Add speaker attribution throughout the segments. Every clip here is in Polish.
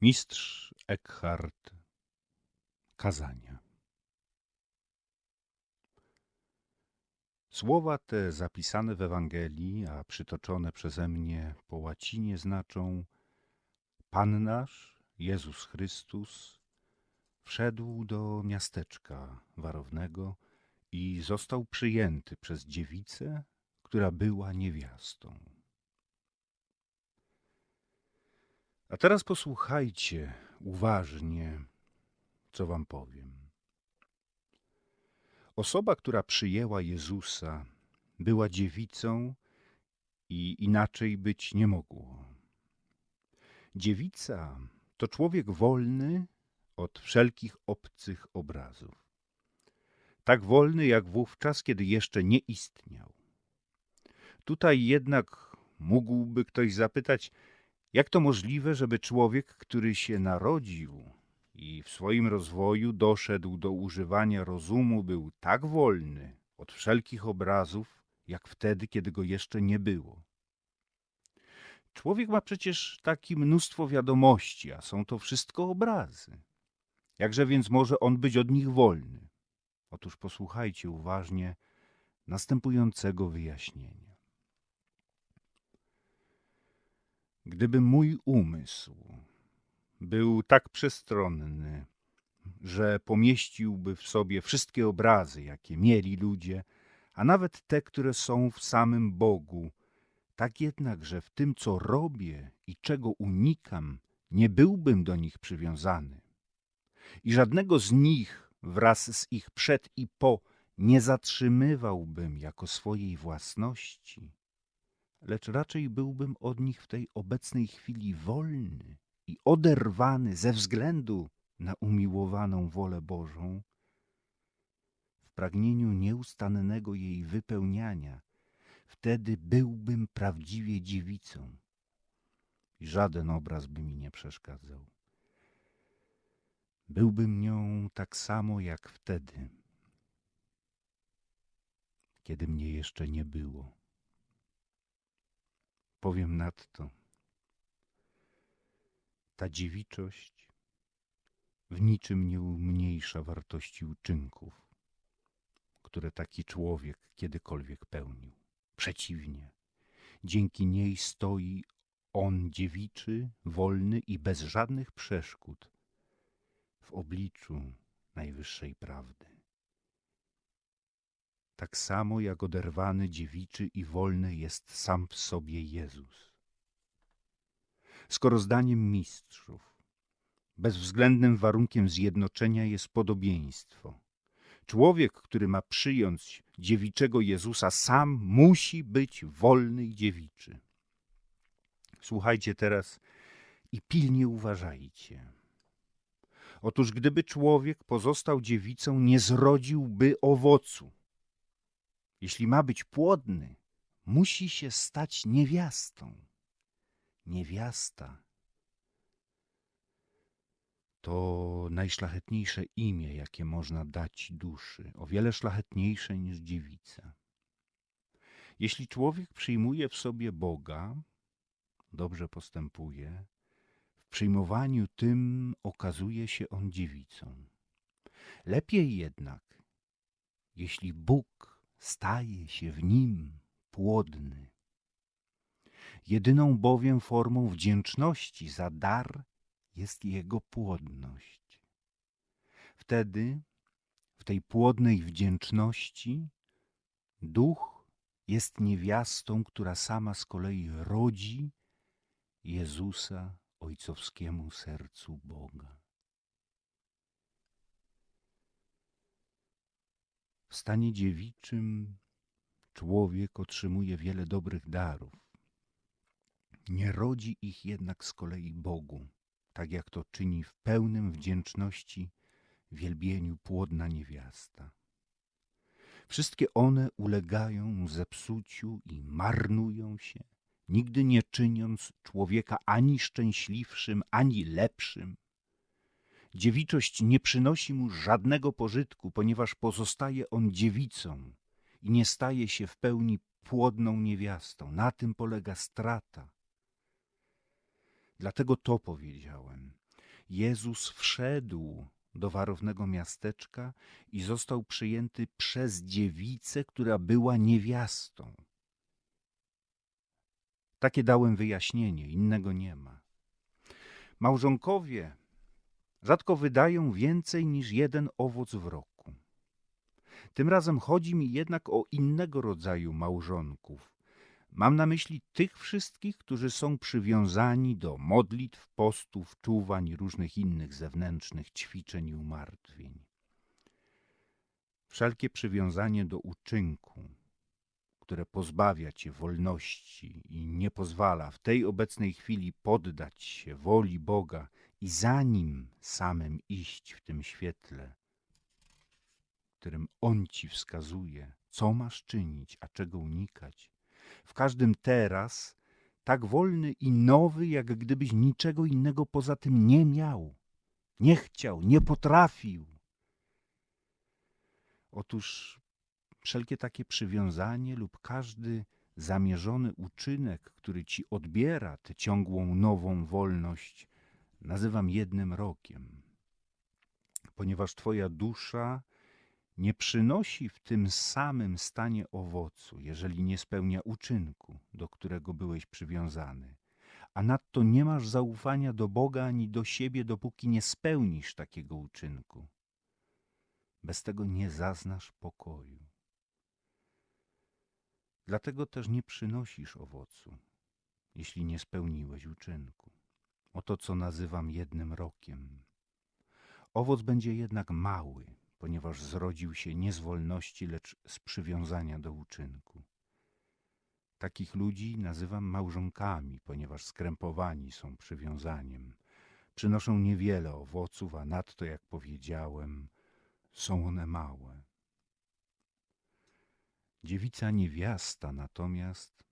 Speaker 1: Mistrz Eckhart Kazania Słowa te zapisane w Ewangelii, a przytoczone przeze mnie po łacinie znaczą Pan nasz, Jezus Chrystus, wszedł do miasteczka warownego i został przyjęty przez dziewicę, która była niewiastą. A teraz posłuchajcie uważnie, co wam powiem. Osoba, która przyjęła Jezusa, była dziewicą i inaczej być nie mogło. Dziewica to człowiek wolny od wszelkich obcych obrazów. Tak wolny jak wówczas, kiedy jeszcze nie istniał. Tutaj jednak mógłby ktoś zapytać, jak to możliwe, żeby człowiek, który się narodził i w swoim rozwoju doszedł do używania rozumu, był tak wolny od wszelkich obrazów, jak wtedy, kiedy go jeszcze nie było? Człowiek ma przecież takie mnóstwo wiadomości, a są to wszystko obrazy. Jakże więc może on być od nich wolny? Otóż posłuchajcie uważnie następującego wyjaśnienia. Gdyby mój umysł był tak przestronny, że pomieściłby w sobie wszystkie obrazy, jakie mieli ludzie, a nawet te, które są w samym Bogu, tak jednak, że w tym, co robię i czego unikam, nie byłbym do nich przywiązany. I żadnego z nich wraz z ich przed i po nie zatrzymywałbym jako swojej własności, lecz raczej byłbym od nich w tej obecnej chwili wolny i oderwany ze względu na umiłowaną wolę Bożą, w pragnieniu nieustannego jej wypełniania, wtedy byłbym prawdziwie dziewicą i żaden obraz by mi nie przeszkadzał. Byłbym nią tak samo jak wtedy, kiedy mnie jeszcze nie było. Powiem nadto, ta dziewiczość w niczym nie umniejsza wartości uczynków, które taki człowiek kiedykolwiek pełnił. Przeciwnie, dzięki niej stoi on dziewiczy, wolny i bez żadnych przeszkód w obliczu najwyższej prawdy. Tak samo jak oderwany, dziewiczy i wolny jest sam w sobie Jezus. Skoro zdaniem mistrzów bezwzględnym warunkiem zjednoczenia jest podobieństwo, człowiek, który ma przyjąć dziewiczego Jezusa, sam musi być wolny i dziewiczy. Słuchajcie teraz i pilnie uważajcie. Otóż gdyby człowiek pozostał dziewicą, nie zrodziłby owocu. Jeśli ma być płodny, musi się stać niewiastą. Niewiasta to najszlachetniejsze imię, jakie można dać duszy, o wiele szlachetniejsze niż dziewica. Jeśli człowiek przyjmuje w sobie Boga, dobrze postępuje, w przyjmowaniu tym okazuje się on dziewicą. Lepiej jednak, jeśli Bóg staje się w nim płodny. Jedyną bowiem formą wdzięczności za dar jest jego płodność. Wtedy, w tej płodnej wdzięczności, duch jest niewiastą, która sama z kolei rodzi Jezusa ojcowskiemu sercu Boga. Stanie dziewiczym człowiek otrzymuje wiele dobrych darów. Nie rodzi ich jednak z kolei Bogu, tak jak to czyni w pełnym wdzięczności wielbieniu płodna niewiasta. Wszystkie one ulegają zepsuciu i marnują się, nigdy nie czyniąc człowieka ani szczęśliwszym, ani lepszym. Dziewiczość nie przynosi mu żadnego pożytku, ponieważ pozostaje on dziewicą i nie staje się w pełni płodną niewiastą. Na tym polega strata. Dlatego to powiedziałem. Jezus wszedł do warownego miasteczka i został przyjęty przez dziewicę, która była niewiastą. Takie dałem wyjaśnienie, innego nie ma. Małżonkowie rzadko wydają więcej niż jeden owoc w roku. Tym razem chodzi mi jednak o innego rodzaju małżonków. Mam na myśli tych wszystkich, którzy są przywiązani do modlitw, postów, czuwań i różnych innych zewnętrznych ćwiczeń i umartwień. Wszelkie przywiązanie do uczynku, które pozbawia cię wolności i nie pozwala w tej obecnej chwili poddać się woli Boga i za nim samym iść w tym świetle, którym On ci wskazuje, co masz czynić, a czego unikać. W każdym teraz tak wolny i nowy, jak gdybyś niczego innego poza tym nie miał, nie chciał, nie potrafił. Otóż wszelkie takie przywiązanie lub każdy zamierzony uczynek, który ci odbiera tę ciągłą nową wolność, nazywam jednym rokiem, ponieważ Twoja dusza nie przynosi w tym samym stanie owocu, jeżeli nie spełnia uczynku, do którego byłeś przywiązany. A nadto nie masz zaufania do Boga ani do siebie, dopóki nie spełnisz takiego uczynku. Bez tego nie zaznasz pokoju. Dlatego też nie przynosisz owocu, jeśli nie spełniłeś uczynku. Oto co nazywam jednym rokiem. Owoc będzie jednak mały, ponieważ zrodził się nie z wolności, lecz z przywiązania do uczynku. Takich ludzi nazywam małżonkami, ponieważ skrępowani są przywiązaniem. Przynoszą niewiele owoców, a nadto, jak powiedziałem, są one małe. Dziewica niewiasta natomiast,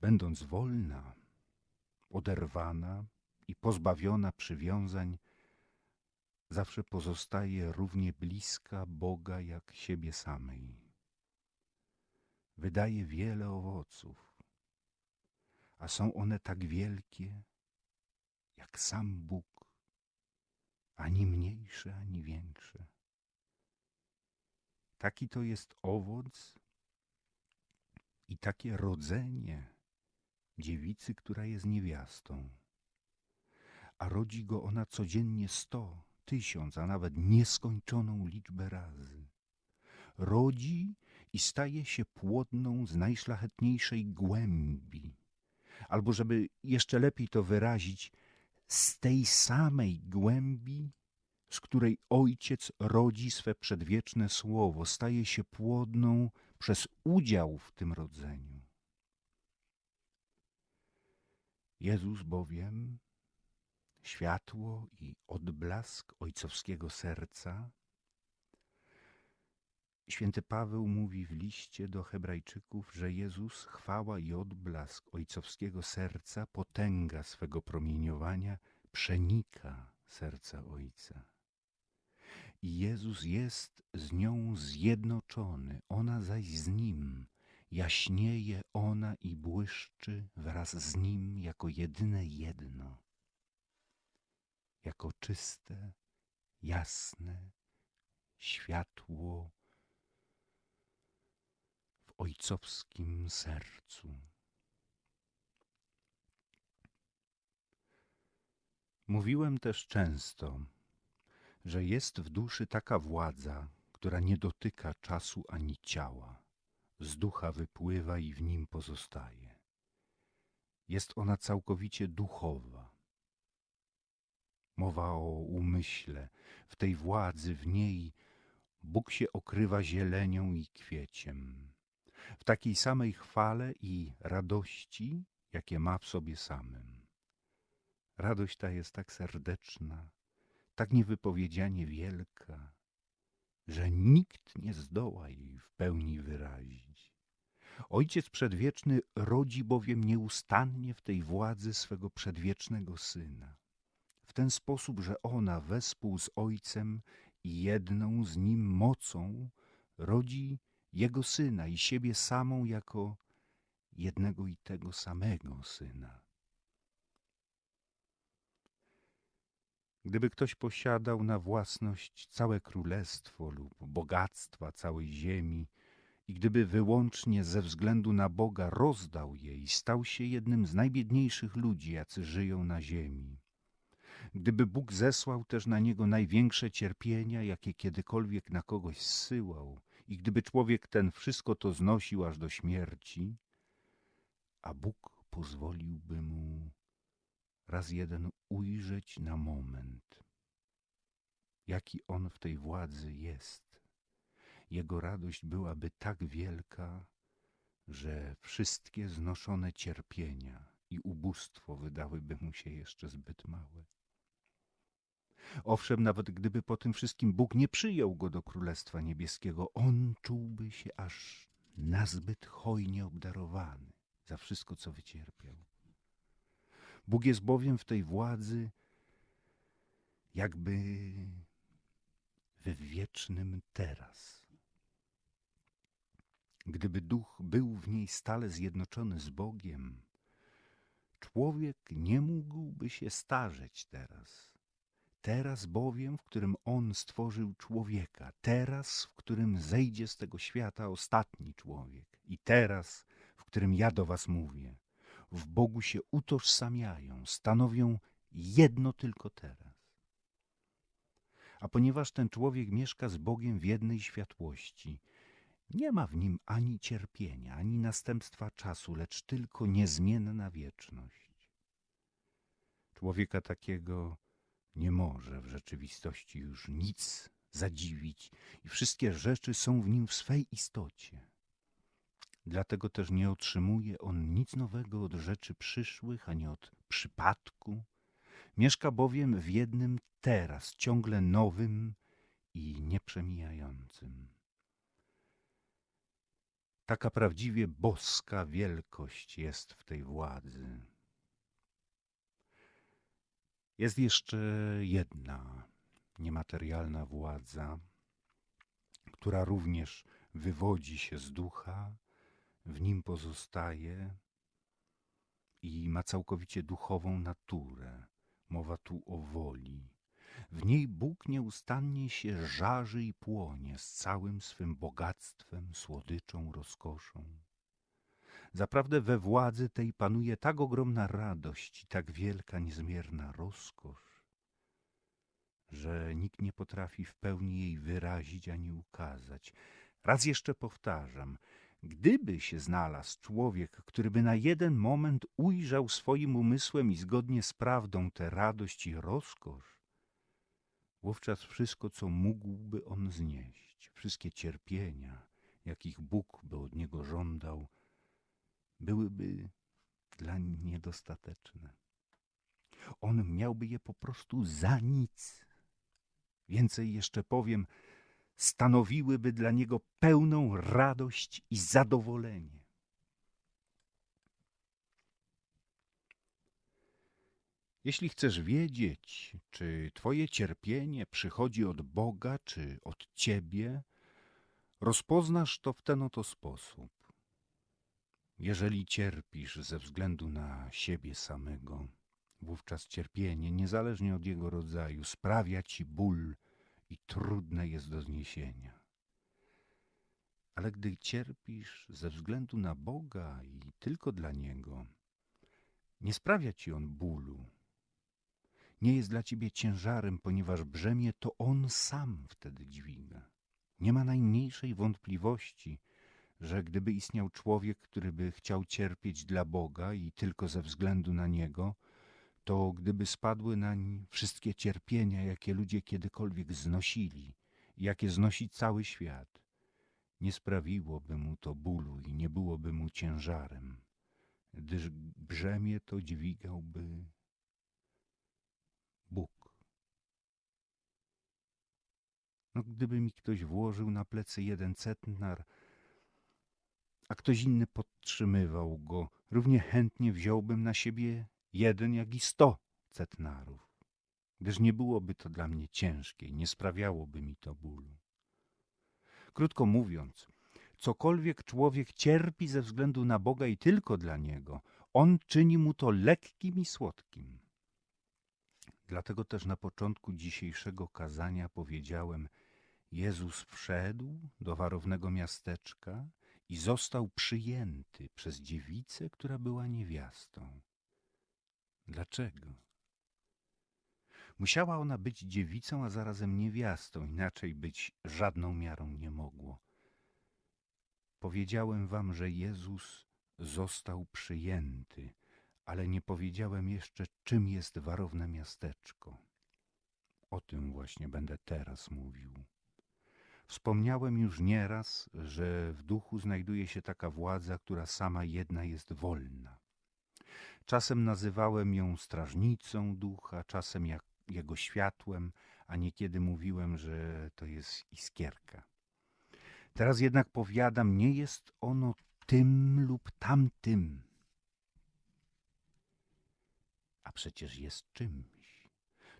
Speaker 1: będąc wolna, oderwana i pozbawiona przywiązań, zawsze pozostaje równie bliska Boga jak siebie samej. Wydaje wiele owoców, a są one tak wielkie, jak sam Bóg, ani mniejsze, ani większe. Taki to jest owoc i takie rodzenie dziewicy, która jest niewiastą. A rodzi go ona codziennie sto, tysiąc, a nawet nieskończoną liczbę razy. Rodzi i staje się płodną z najszlachetniejszej głębi. Albo, żeby jeszcze lepiej to wyrazić, z tej samej głębi, z której Ojciec rodzi swe przedwieczne słowo, staje się płodną przez udział w tym rodzeniu. Jezus bowiem, światło i odblask ojcowskiego serca, Święty Paweł mówi w liście do Hebrajczyków, że Jezus, chwała i odblask ojcowskiego serca, potęga swego promieniowania przenika serca Ojca. I Jezus jest z nią zjednoczony, ona zaś z Nim. Jaśnieje ona i błyszczy wraz z Nim jako jedyne jedno. Jako czyste, jasne światło w ojcowskim sercu. Mówiłem też często, że jest w duszy taka władza, która nie dotyka czasu ani ciała, z ducha wypływa i w nim pozostaje. Jest ona całkowicie duchowa. Mowa o umyśle, w tej władzy, w niej Bóg się okrywa zielenią i kwieciem, w takiej samej chwale i radości, jakie ma w sobie samym. Radość ta jest tak serdeczna, tak niewypowiedzianie wielka, że nikt nie zdoła jej w pełni wyrazić. Ojciec Przedwieczny rodzi bowiem nieustannie w tej władzy swego przedwiecznego Syna, w ten sposób, że ona wespół z Ojcem i jedną z Nim mocą rodzi Jego Syna i siebie samą jako jednego i tego samego Syna. Gdyby ktoś posiadał na własność całe królestwo lub bogactwa całej ziemi, i gdyby wyłącznie ze względu na Boga rozdał je i stał się jednym z najbiedniejszych ludzi, jacy żyją na ziemi, gdyby Bóg zesłał też na niego największe cierpienia, jakie kiedykolwiek na kogoś zsyłał, i gdyby człowiek ten wszystko to znosił aż do śmierci, a Bóg pozwoliłby mu raz jeden ujrzeć na moment, jaki on w tej władzy jest. Jego radość byłaby tak wielka, że wszystkie znoszone cierpienia i ubóstwo wydałyby mu się jeszcze zbyt małe. Owszem, nawet gdyby po tym wszystkim Bóg nie przyjął go do Królestwa Niebieskiego, on czułby się aż nazbyt hojnie obdarowany za wszystko, co wycierpiał. Bóg jest bowiem w tej władzy jakby we wiecznym teraz. Gdyby duch był w niej stale zjednoczony z Bogiem, człowiek nie mógłby się starzeć teraz. Teraz bowiem, w którym On stworzył człowieka, teraz, w którym zejdzie z tego świata ostatni człowiek, i teraz, w którym ja do Was mówię, w Bogu się utożsamiają, stanowią jedno tylko teraz. A ponieważ ten człowiek mieszka z Bogiem w jednej światłości, nie ma w nim ani cierpienia, ani następstwa czasu, lecz tylko niezmienna wieczność. Człowieka takiego nie może w rzeczywistości już nic zadziwić i wszystkie rzeczy są w nim w swej istocie. Dlatego też nie otrzymuje on nic nowego od rzeczy przyszłych, ani od przypadku. Mieszka bowiem w jednym teraz, ciągle nowym i nieprzemijającym. Taka prawdziwie boska wielkość jest w tej władzy. Jest jeszcze jedna niematerialna władza, która również wywodzi się z ducha, w nim pozostaje i ma całkowicie duchową naturę. Mowa tu o woli. W niej Bóg nieustannie się żarzy i płonie z całym swym bogactwem, słodyczą, rozkoszą. Zaprawdę we władzy tej panuje tak ogromna radość i tak wielka, niezmierna rozkosz, że nikt nie potrafi w pełni jej wyrazić ani ukazać. Raz jeszcze powtarzam, gdyby się znalazł człowiek, który by na jeden moment ujrzał swoim umysłem i zgodnie z prawdą tę radość i rozkosz, wówczas wszystko, co mógłby on znieść, wszystkie cierpienia, jakich Bóg by od niego żądał, byłyby dla niedostateczne. On miałby je po prostu za nic. Więcej jeszcze powiem, stanowiłyby dla niego pełną radość i zadowolenie. Jeśli chcesz wiedzieć, czy Twoje cierpienie przychodzi od Boga, czy od Ciebie, rozpoznasz to w ten oto sposób. Jeżeli cierpisz ze względu na siebie samego, wówczas cierpienie, niezależnie od jego rodzaju, sprawia ci ból i trudne jest do zniesienia. Ale gdy cierpisz ze względu na Boga i tylko dla Niego, nie sprawia ci on bólu. Nie jest dla ciebie ciężarem, ponieważ brzemię to On sam wtedy dźwiga. Nie ma najmniejszej wątpliwości, że gdyby istniał człowiek, który by chciał cierpieć dla Boga i tylko ze względu na Niego, to gdyby spadły nań wszystkie cierpienia, jakie ludzie kiedykolwiek znosili, jakie znosi cały świat, nie sprawiłoby mu to bólu i nie byłoby mu ciężarem, gdyż brzemię to dźwigałby Bóg. No, gdyby mi ktoś włożył na plecy jeden centnar, a ktoś inny podtrzymywał go, równie chętnie wziąłbym na siebie jeden jak i sto centnarów, gdyż nie byłoby to dla mnie ciężkie i nie sprawiałoby mi to bólu. Krótko mówiąc, cokolwiek człowiek cierpi ze względu na Boga i tylko dla Niego, On czyni mu to lekkim i słodkim. Dlatego też na początku dzisiejszego kazania powiedziałem: Jezus wszedł do warownego miasteczka i został przyjęty przez dziewicę, która była niewiastą. Dlaczego? Musiała ona być dziewicą, a zarazem niewiastą, inaczej być żadną miarą nie mogło. Powiedziałem wam, że Jezus został przyjęty, ale nie powiedziałem jeszcze, czym jest warowne miasteczko. O tym właśnie będę teraz mówił. Wspomniałem już nieraz, że w duchu znajduje się taka władza, która sama jedna jest wolna. Czasem nazywałem ją strażnicą ducha, czasem jak jego światłem, a niekiedy mówiłem, że to jest iskierka. Teraz jednak powiadam, nie jest ono tym lub tamtym, a przecież jest czymś,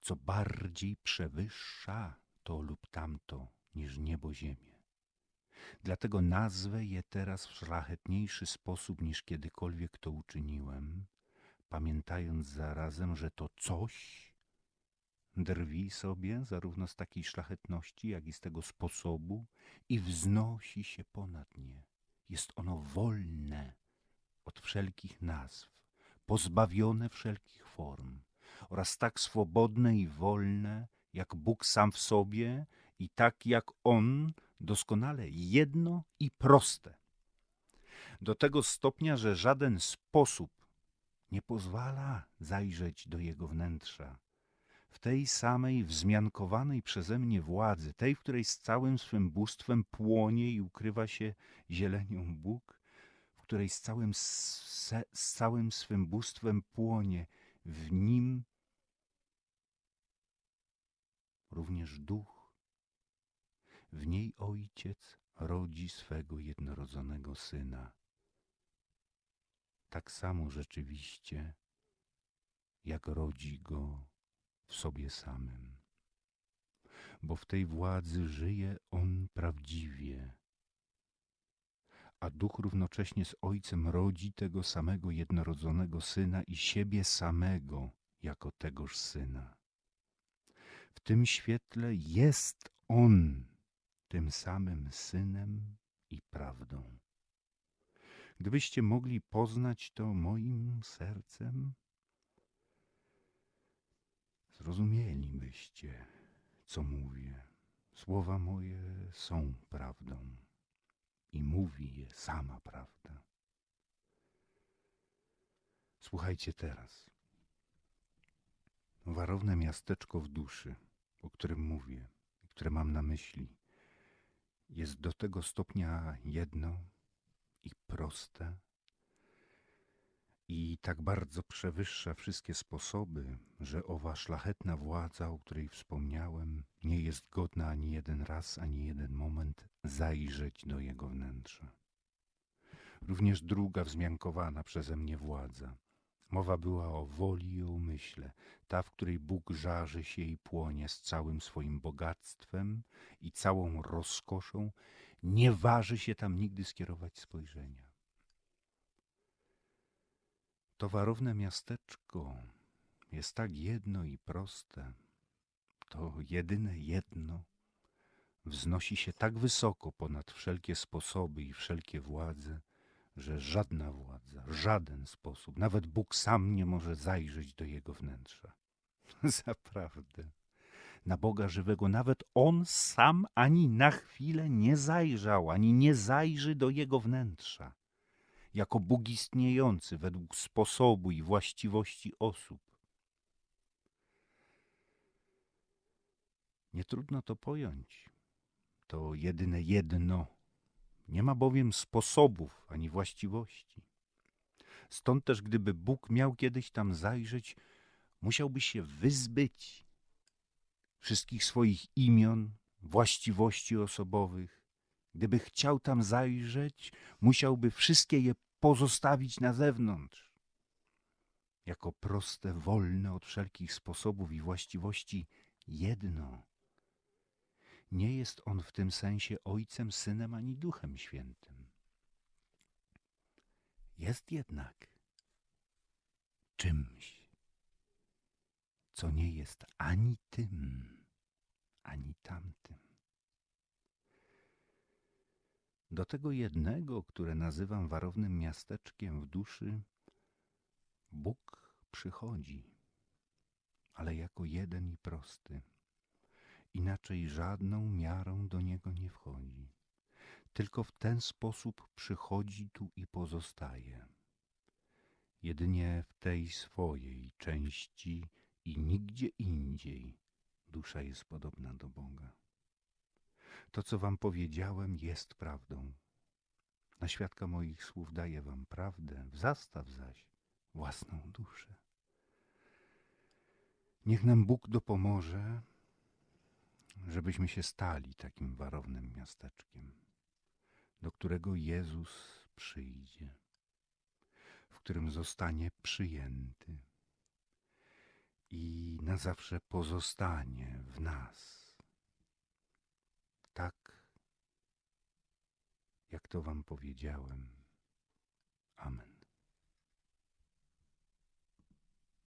Speaker 1: co bardziej przewyższa to lub tamto niż niebo ziemię. Dlatego nazwę je teraz w szlachetniejszy sposób niż kiedykolwiek to uczyniłem, pamiętając zarazem, że to coś drwi sobie zarówno z takiej szlachetności, jak i z tego sposobu i wznosi się ponad nie. Jest ono wolne od wszelkich nazw, pozbawione wszelkich form oraz tak swobodne i wolne, jak Bóg sam w sobie i tak jak On doskonale jedno i proste. Do tego stopnia, że żaden sposób nie pozwala zajrzeć do Jego wnętrza. W tej samej wzmiankowanej przeze mnie władzy, tej, w której z całym swym bóstwem płonie i ukrywa się zielenią Bóg, w której z całym, z całym swym bóstwem płonie w nim również duch. W niej ojciec rodzi swego jednorodzonego syna. Tak samo rzeczywiście, jak rodzi go w sobie samym. Bo w tej władzy żyje on prawdziwie, a duch równocześnie z ojcem rodzi tego samego jednorodzonego syna i siebie samego jako tegoż syna. W tym świetle jest On tym samym synem i prawdą. Gdybyście mogli poznać to moim sercem, zrozumielibyście, co mówię. Słowa moje są prawdą i mówi je sama prawda. Słuchajcie teraz. Warowne miasteczko w duszy, o którym mówię, które mam na myśli, jest do tego stopnia jedno i proste i tak bardzo przewyższa wszystkie sposoby, że owa szlachetna władza, o której wspomniałem, nie jest godna ani jeden raz, ani jeden moment zajrzeć do jego wnętrza. Również druga wzmiankowana przeze mnie władza, Mowa była o woli i umyśle, ta, w której Bóg żarzy się i płonie z całym swoim bogactwem i całą rozkoszą, nie waży się tam nigdy skierować spojrzenia. To warowne miasteczko jest tak jedno i proste, to jedyne jedno wznosi się tak wysoko ponad wszelkie sposoby i wszelkie władze, że żadna władza, żaden sposób, nawet Bóg sam nie może zajrzeć do jego wnętrza. Zaprawdę. Na Boga żywego nawet On sam ani na chwilę nie zajrzał, ani nie zajrzy do jego wnętrza, jako Bóg istniejący według sposobu i właściwości osób. Nie trudno to pojąć. To jedyne jedno nie ma bowiem sposobów ani właściwości. Stąd też, gdyby Bóg miał kiedyś tam zajrzeć, musiałby się wyzbyć wszystkich swoich imion, właściwości osobowych. Gdyby chciał tam zajrzeć, musiałby wszystkie je pozostawić na zewnątrz. Jako proste, wolne od wszelkich sposobów i właściwości jedno nie jest on w tym sensie Ojcem, Synem ani Duchem Świętym. Jest jednak czymś, co nie jest ani tym, ani tamtym. Do tego jednego, które nazywam warownym miasteczkiem w duszy, Bóg przychodzi, ale jako jeden i prosty. Inaczej żadną miarą do niego nie wchodzi. Tylko w ten sposób przychodzi tu i pozostaje. Jedynie w tej swojej części i nigdzie indziej dusza jest podobna do Boga. To, co wam powiedziałem, jest prawdą. Na świadka moich słów daję wam prawdę, w zastaw zaś własną duszę. Niech nam Bóg dopomoże, żebyśmy się stali takim warownym miasteczkiem, do którego Jezus przyjdzie, w którym zostanie przyjęty i na zawsze pozostanie w nas. Tak, jak to wam powiedziałem.